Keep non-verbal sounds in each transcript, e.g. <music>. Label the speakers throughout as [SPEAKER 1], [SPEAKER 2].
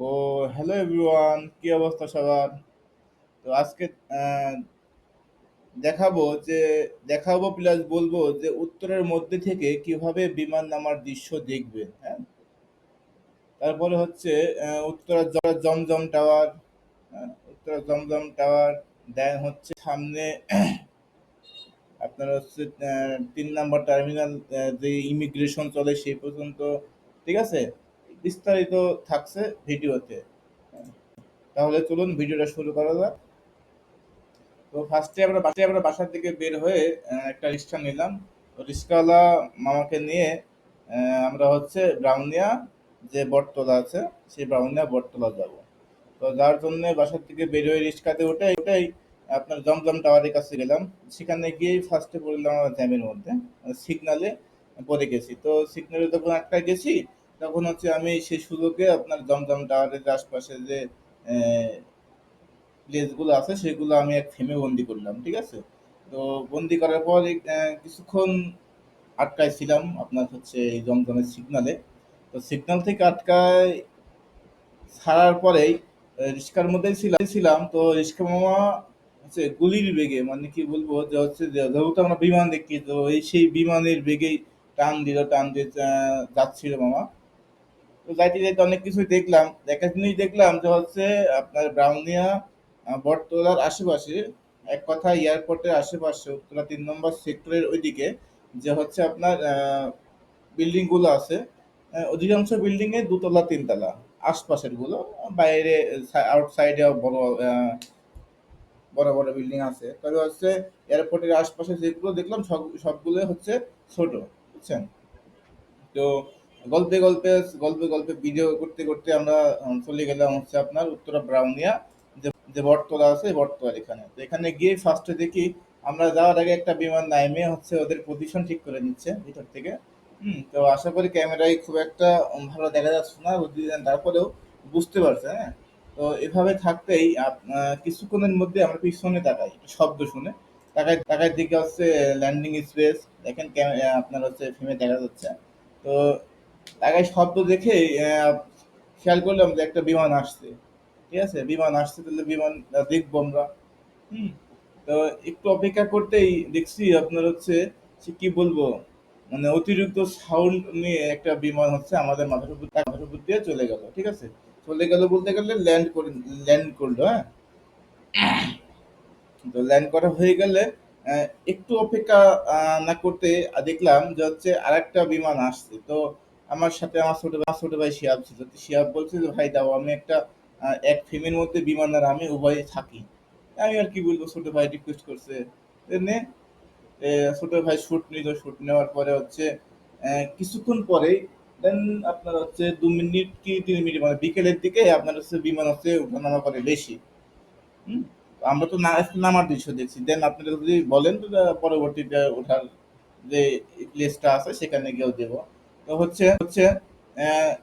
[SPEAKER 1] ও hello everyone কি অবস্থা সবার? তো আজকে দেখাবো যে দেখাবো প্লাস বলব যে উত্তরের মধ্যে থেকে কীভাবে বিমান নামার দৃশ্য দেখবে হ্যাঁ? তারপরে হচ্ছে আহ, উত্তরা জমজম টাওয়ার হ্যাঁ, উত্তরা জমজম টাওয়ার দেন হচ্ছে সামনে <clears throat> আপনার হচ্ছে তিন নাম্বার টার্মিনাল যে ইমিগ্রেশন চলে সেই পর্যন্ত ঠিক আছে? বিস্তারিত থাকছে ভিডিওতে। তাহলে চলুন ভিডিওটা শুরু করা যাক। তো ফার্স্টে আমরা বাসায় আমরা বাসার থেকে বের হয়ে একটা রিক্সা নিলাম। রিক্সাওয়ালা মামাকে নিয়ে আমরা হচ্ছে ব্রাউনিয়া যে বটতলা আছে, সেই ব্রাউনিয়া বটতলা যাব। তো যার জন্য বাসার থেকে বের হয়ে রিক্সাতে উঠে ওটাই আপনার জমজম টাওয়ারের কাছে গেলাম। সেখানে গিয়েই ফার্স্টে পড়লাম আমরা জ্যামের মধ্যে সিগনালে পড়ে গেছি। তো সিগনালে যখন একটা গেছি তখন হচ্ছে আমি সেই সুযোগে আপনার জমজম টাওয়ারের আশপাশে যে প্লেসগুলো আছে, সেগুলো আমি এক ফ্রেমে বন্দি করলাম, ঠিক আছে? তো বন্দি করার পর কিছুক্ষণ আটকায় ছিলাম আপনার হচ্ছে এই জমজমের সিগনালে তো সিগনাল থেকে আটকায় ছাড়ার পরেই রিক্সার মধ্যেই ছিলাম ছিলাম, তো রিক্সা মামা হচ্ছে গুলির বেগে মানে কি বলব, যে হচ্ছে যেহেতু আমরা বিমান দেখি, তো এই সেই বিমানের বেগেই টান দিল, টান দিয়ে যাচ্ছিল মামা। তো যাইতে যাইতে অনেক কিছুই দেখলাম। একটা জিনিস দেখলাম যে হচ্ছে আপনার ব্রাউনিয়া বটতলার আশেপাশে, এক কথা এয়ারপোর্টের আশেপাশে, উত্তরা তিন নম্বর সেক্টরের ওইদিকে, যে হচ্ছে আপনার বিল্ডিংগুলো আছে। অধিকাংশ বিল্ডিং এ দুতলা, তিনতলা। আশপাশেরগুলো বাইরে আউটসাইডে বড় বড় বড় বিল্ডিং আছে। তবে হচ্ছে এয়ারপোর্টের আশপাশে যেগুলো দেখলাম সব সবগুলো হচ্ছে ছোট, বুঝছেন? তো গল্পে গল্পে গল্পে গল্পে ভিডিও করতে করতে আমরা চলে গেলাম হচ্ছে আপনার উত্তরা ব্রাউনিয়া, যে বটতলা আছে বটতলার এখানে। তো এখানে গিয়ে ফার্স্টে দেখি আমরা যাওয়ার আগে একটা বিমান নাইমে হচ্ছে ওদের পজিশন ঠিক করে নিচ্ছে ভিতর থেকে। হুম, তো আশা করি ক্যামেরায় খুব একটা ভালো দেখা যাচ্ছে না তারপরেও বুঝতে পারছে হ্যাঁ? তো এভাবে থাকতেই কিছুক্ষণের মধ্যে আমরা পিছনে তাকাই শব্দ শুনে। তাকাই তাকাই দিকে হচ্ছে ল্যান্ডিং স্পেস দেখেন আপনার হচ্ছে ফিল্মে দেখা যাচ্ছে। তো তাকাই শব্দ দেখে খেয়াল করলাম যে একটা বিমান আসছে। ঠিক আছে? বিমান আসছে তাহলে বিমান দেখব আমরা। হুম? তো একটু অপেক্ষা করতেই দেখছি আপনার হচ্ছে, সে কি বলব? মানে অতিরিক্ত সাউন্ড নিয়ে একটা বিমান হচ্ছে আমাদের মাথার মাথার উপর দিয়ে চলে গেল। ঠিক আছে? চলে গেল বলতে গেলে ল্যান্ড করে ল্যান্ড করল হ্যাঁ? তো ল্যান্ড করা হয়ে গেলে একটু অপেক্ষা না করতে দেখলাম যে হচ্ছে আরেকটা বিমান আসছে। তো আমার সাথে আমার ছোট ভাই ছোট ভাই শিয়াব ছিল। তো শিহাব বলছে যে, ভাই, দাও, আমি একটা এক ফ্রেমের মধ্যে বিমান আর আমি উভয়ে থাকি। আমি আর কি বলব, ছোট ভাই রিকোয়েস্ট করছে। নে ছোট ভাই শুট নিল শুট নেওয়ার পরে হচ্ছে কিছুক্ষণ পরেই, দেন আপনার হচ্ছে দু মিনিট কি তিন মিনিট মানে বিকেলের দিকে আপনার হচ্ছে বিমান হচ্ছে ওঠানামা করে বেশি। হুম? আমরা তো না, নামার দৃশ্য দেখছি। দেন আপনারা যদি বলেন, তো পরবর্তীতে ওঠার যে প্লেসটা আছে, সেখানে গিয়েও দেবো। তো হচ্ছে হচ্ছে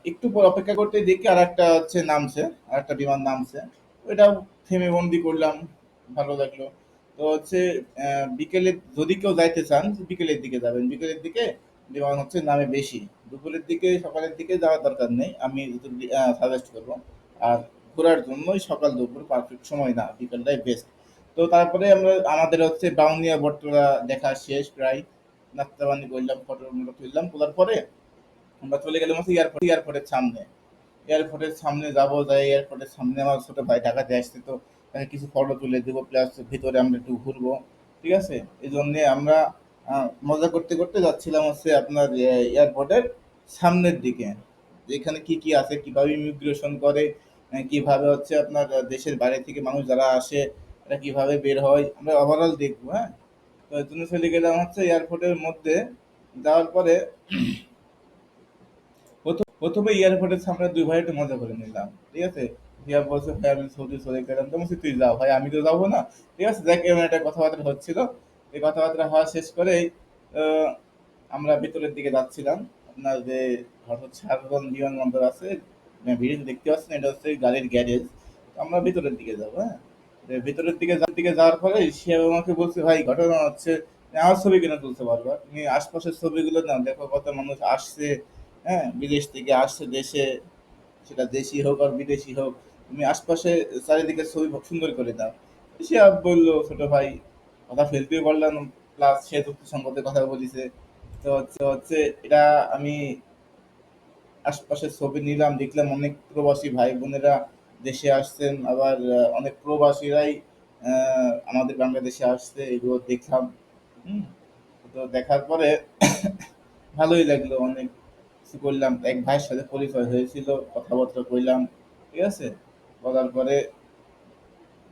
[SPEAKER 1] একটু পর অপেক্ষা করতে দেখি আর একটা হচ্ছে নামছে আর একটা বিমান নামছে। ওইটাও থেমে বন্দি করলাম, ভালো লাগল। তো হচ্ছে বিকেলে যদি কেউ যাইতে চান, বিকেলের দিকে যাবেন। বিকেলের দিকে বিমান হচ্ছে নামে বেশি। দুপুরের দিকে, সকালের দিকে যাওয়ার দরকার নেই। আমি সাজেস্ট করব, আর ঘোরার জন্যই সকাল দুপুর পারফেক্ট সময় না, বিকেলটাই বেস্ট তো তারপরে আমরা, আমাদের হচ্ছে বাউনিয়া বটতলা দেখা শেষ, প্রায়। নাস্তা পানি করলাম ফটো তুললাম, তোলার পরে আমরা চলে গেলাম হচ্ছে এয়ারপোর্ট এয়ারপোর্টের সামনে। এয়ারপোর্টের সামনে যাব, যাই এয়ারপোর্টের সামনে আমার ছোট ভাই ঢাকাতে আসছে, তো তাকে কিছু ফটো তুলে দেবো প্লাস ভিতরে আমরা একটু ঘুরবো, ঠিক আছে? এই জন্যে আমরা মজা করতে করতে যাচ্ছিলাম হচ্ছে আপনার এয়ারপোর্টের সামনের দিকে। যেখানে কি কি আছে, কীভাবে ইমিগ্রেশন করে কীভাবে হচ্ছে আপনার দেশের বাইরে থেকে মানুষ যারা আসে এটা কীভাবে বের হয়, আমরা ওভারঅল দেখব হ্যাঁ? তো এই জন্য চলে গেলাম হচ্ছে এয়ারপোর্টের মধ্যে। যাওয়ার পরে প্রথম- এয়ারপোর্টের সামনে দুই ভাই একটু মজা করে নিলাম। ঠিক আছে? হিয়া বলছে ভাই সৌদি চলে গেলাম তো বলছি, তুই যাও ভাই, আমি তো যাব না। ঠিক আছে? দেখ এমন একটা কথাবার্তা হচ্ছিল। এই কথাবার্তা হওয়া শেষ করেই আমরা ভিতরের দিকে যাচ্ছিলাম। আপনার যে হচ্ছে ঝাড়গ্রাম বিমানবন্দর আছে ভিড় দেখতে পাচ্ছেন, এটা হচ্ছে গাড়ির গ্যারেজ। আমরা ভিতরের দিকে যাব হ্যাঁ? ভিতরের দিকে দিকে যাওয়ার পরে সে আমাকে বলছে, ভাই, ঘটনা হচ্ছে, আমার ছবি কেন তুলতে পারবা? তুমি আশপাশের ছবিগুলো না দেখো, কত মানুষ আসছে হ্যাঁ বিদেশ থেকে আসছে দেশে, সেটা দেশি হোক আর বিদেশি হোক, তুমি আশপাশে চারিদিকে ছবি সুন্দর করে দাও। সে বলল, ছোট ভাই, কথা ফেলতেও পারলাম প্লাস সে তথ্য সম্পর্কে কথা বলিছে। তো হচ্ছে হচ্ছে, এটা আমি আশপাশের ছবি নিলাম, দেখলাম অনেক প্রবাসী ভাই বোনেরা দেশে আসছেন। আবার অনেক প্রবাসীরাই আমাদের বাংলাদেশে আসছে, এগুলো দেখলাম। তো দেখার পরে <coughs> ভালোই লাগল অনেক। করলাম, এক ভাইয়ের সাথে পরিচয় হয়েছিল, কথাবার্তা কইলাম, ঠিক আছে? বলার পরে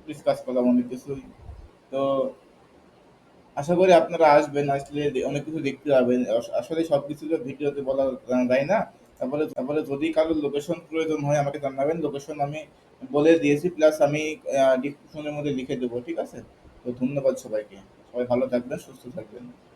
[SPEAKER 1] ডিসকাস করলাম অনেক কিছুই। তো আশা করি আপনারা আসবেন, আসলে অনেক কিছু দেখতে পাবেন। আস- আসলে সবকিছু তো ভিডিওতে বলা যায় না। তারপরে তারপরে যদি কারোর লোকেশন প্রয়োজন হয়, আমাকে জানাবেন। লোকেশন আমি বলে দিয়েছি প্লাস আমি ডিসক্রিপশনের মধ্যে লিখে দেবো, ঠিক আছে? তো ধন্যবাদ সবাইকে। সবাই ভালো থাকবেন, সুস্থ থাকবেন।